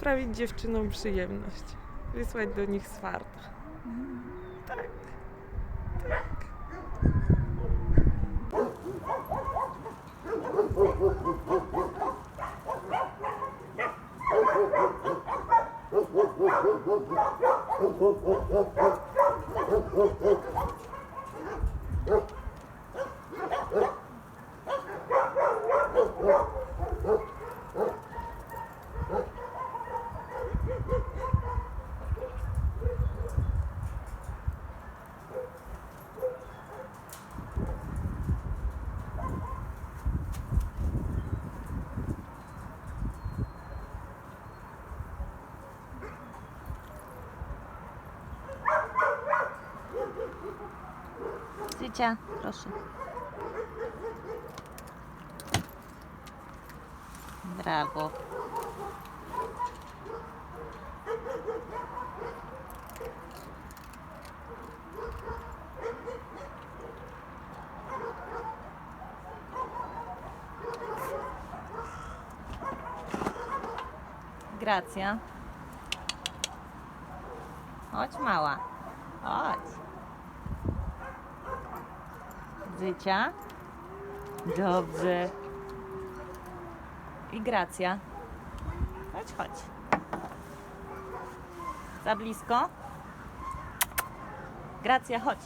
sprawić dziewczynom przyjemność. Wysłać do nich swarta. Tak. Tak. Zycia, proszę. Brawo. Gracja. Chodź mała. Chodź. Zycia. Dobrze. I Gracja. Chodź, chodź. Za blisko. Gracja, chodź.